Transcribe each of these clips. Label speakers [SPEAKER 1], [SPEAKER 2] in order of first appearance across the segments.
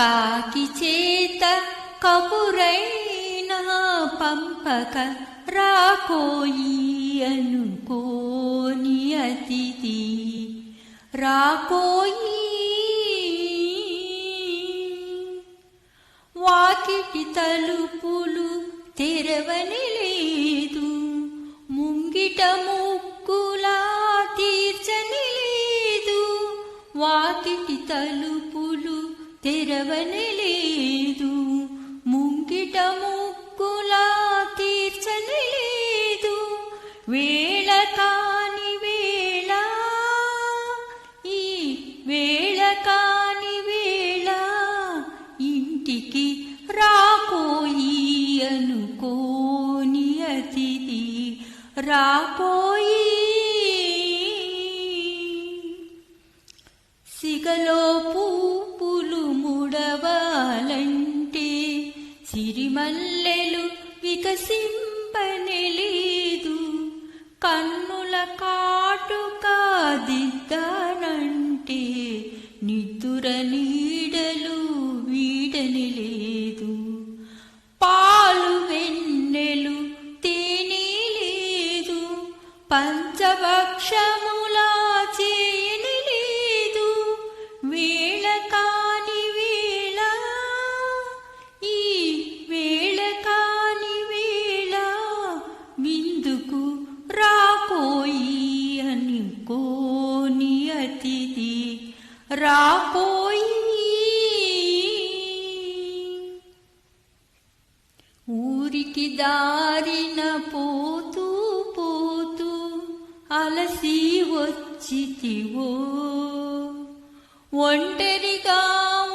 [SPEAKER 1] కాకి చేత కబురైనా పంపక రాకోయి అనుకోని అతిథి. రాకోయి వాకిటి తలుపులు తెరవని లేదు. ముంగిట ముక్కులా తీర్చని లేదు. వాకిటి తలుపులు తెరవనలేదు. ముంగిట ముక్కులా తీర్చనలేదు. వేళ కాని వేళ ఈ వేళ కాని వేళ ఇంటికి రాపోయి అనుకోని అతిథి రాపోయి సిగలోపు సిరిమల్లెలు వికసింపనెలేదు. కన్నుల కాటుక దిద్దానంటే నిద్దుర నీడలు వీడనిలేదు. పాలు వెన్నెలు తేనె లేదు పంచభక్షములా రాపోయి ఊరికి దారిన పోతూ పోతూ అలసి వచ్చితివో. ఒంటరిగా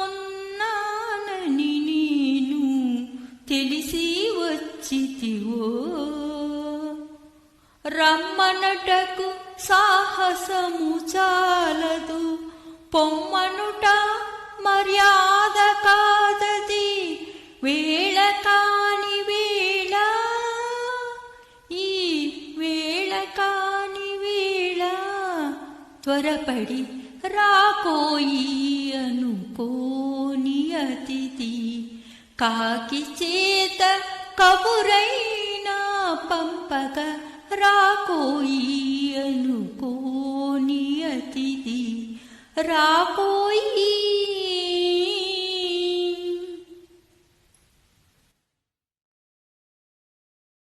[SPEAKER 1] ఉన్నానని నేను తెలిసి వచ్చితివో. రమ్మనటకు సాహసము చా పొమ్మనుట మర్యాద కాదది వేళ కాని వేళ. ఈ వేళ కాని వేళ త్వరపడి రాకోయి అనుకోని అతిథి. కాకి చేత కబురైనా పంపక రాకోయి అనుకోని అతిథి రాకోయి